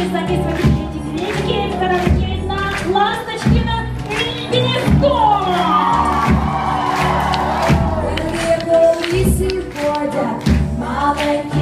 можете записывать эти клички в караоке на Ласточкина гнездо. Рыбу и сегодня маленький